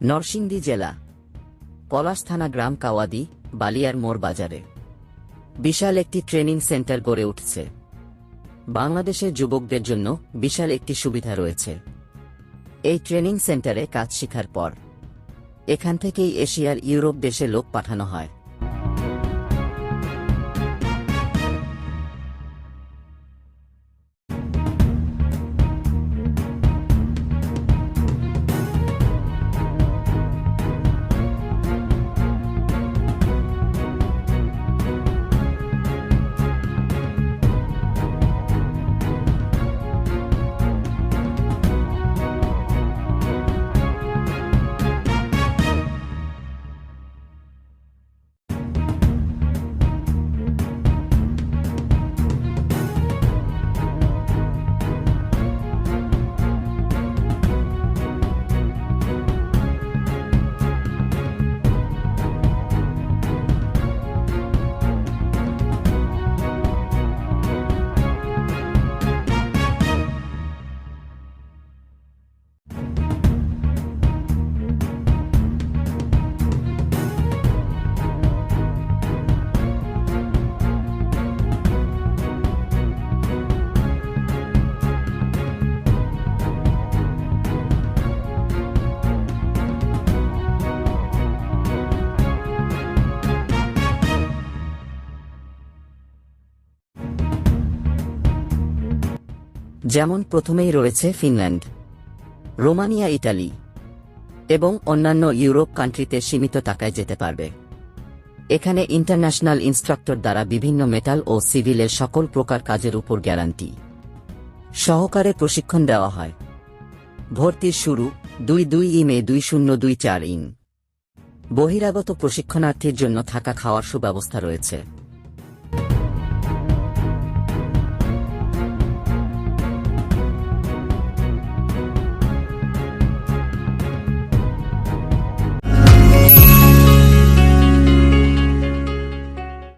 নরসিংদী জেলা, পলাশ থানা গ্রাম কাওয়াদি, বালিয়ার মোড় বাজারে। বিশাল একটি ট্রেনিং সেন্টার গড়ে উঠছে। বাংলাদেশের যুবকদের জন্য বিশাল একটি সুবিধা রয়েছে। এই ট্রেনিং সেন্টারে কাজ শেখার পর, এখান থেকেই এশিয়ার ইউরোপ দেশে লোক পাঠানো হয়। যেমন প্রথমেই রয়েছে ফিনল্যান্ড, রোমানিয়া ইটালি এবং অন্যান্য ইউরোপ কান্ট্রিতে সীমিত টাকায় যেতে পারবে। এখানে ইন্টারন্যাশনাল ইনস্ট্রাক্টর দ্বারা বিভিন্ন মেটাল ও সিভিলের সকল প্রকার কাজের উপর গ্যারান্টি সহকারে প্রশিক্ষণ দেওয়া হয়। ভর্তির শুরু দুই দুই ই মে দুই শূন্য দুই চার ইন। বহিরাগত প্রশিক্ষণার্থীর জন্য থাকা খাওয়ার সুব্যবস্থা রয়েছে।